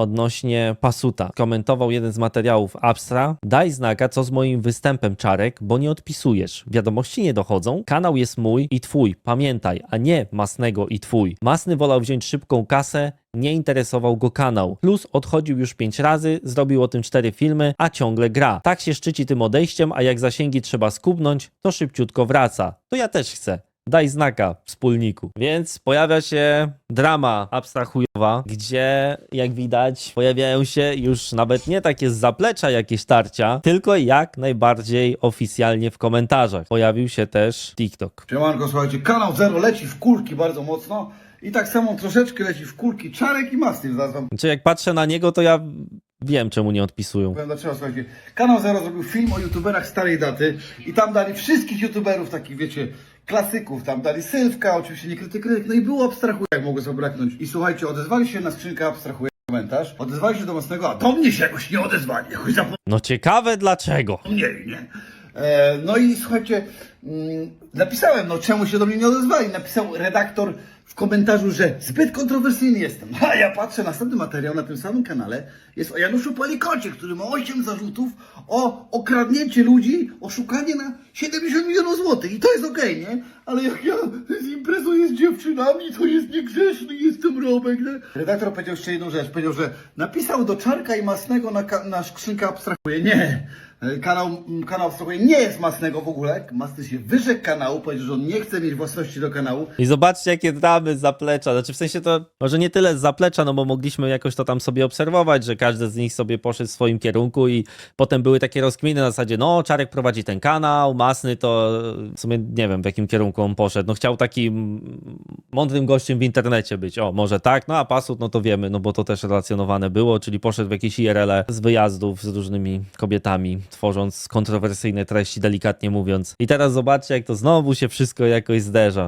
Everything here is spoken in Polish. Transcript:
odnośnie Pasuta. Komentował jeden z materiałów Abstra. Daj znaka, co z moim występem, Czarek, bo nie odpisujesz. Wiadomości nie dochodzą. Kanał jest mój i twój. Pamiętaj, a nie Masnego i twój. Masny wolał wziąć szybką kasę, nie interesował go kanał. Plus odchodził już pięć razy, zrobił o tym cztery filmy, a ciągle gra. Tak się szczyci tym odejściem, a jak zasięgi trzeba skubnąć, to szybciutko wraca. To ja też chcę. Daj znaka, wspólniku. Więc pojawia się drama abstrahujowa, gdzie jak widać pojawiają się już nawet nie takie z zaplecza jakieś tarcia, tylko jak najbardziej oficjalnie w komentarzach. Pojawił się też TikTok. Siemanko, słuchajcie, kanał Zero leci w kulki bardzo mocno i tak samo troszeczkę leci w kulki Czarek i Masty, zaraz wam Znaczy jak patrzę na niego, to ja wiem czemu nie odpisują. powiem dlaczego, słuchajcie. Kanał Zero zrobił film o youtuberach starej daty i tam dali wszystkich youtuberów takich, wiecie, klasyków, tam dali Sylwka, oczywiście nie krytyk, krytyk, no i było abstrahuje, jak mogło zabraknąć. I słuchajcie, odezwali się na skrzynkę abstrahuje komentarz, odezwali się do mocnego, a do mnie się jakoś nie odezwali, jakoś No ciekawe dlaczego. zapomnieli, nie? E, no i słuchajcie, mm, napisałem, no czemu się do mnie nie odezwali? Napisał redaktor w komentarzu, że zbyt kontrowersyjny jestem. A ja patrzę, następny materiał na tym samym kanale jest o Januszu Palikocie, który ma 8 zarzutów o okradnięcie ludzi, oszukanie na 70 milionów złotych. I to jest okej, nie? Ale jak ja z dziewczynami, to jest niegrzeszny, jestem Robek, nie? Redaktor powiedział jeszcze jedną rzecz. Powiedział, że napisał do Czarka i Masnego na, na skrzynkę. Nie! Kanał, kanał abstrahuje nie jest Masnego w ogóle. Masny się wyrzekł kanału, powiedział, że on nie chce mieć własności do kanału. I zobaczcie, jakie dramy zaplecza. Znaczy, w sensie to może nie tyle zaplecza, no bo mogliśmy jakoś to tam sobie obserwować, że każdy z nich sobie poszedł w swoim kierunku i potem były takie rozkminy na zasadzie, no, Czarek prowadzi ten kanał, Masny to w sumie nie wiem, w jakim kierunku on poszedł. No, chciał takim mądrym gościem w internecie być. O, może tak, no a Pasut, no to wiemy, no bo to też relacjonowane było, czyli poszedł w jakieś IRL z wyjazdów z różnymi kobietami, tworząc kontrowersyjne treści, delikatnie mówiąc. I teraz zobaczcie, jak to znowu się wszystko jakoś zderza.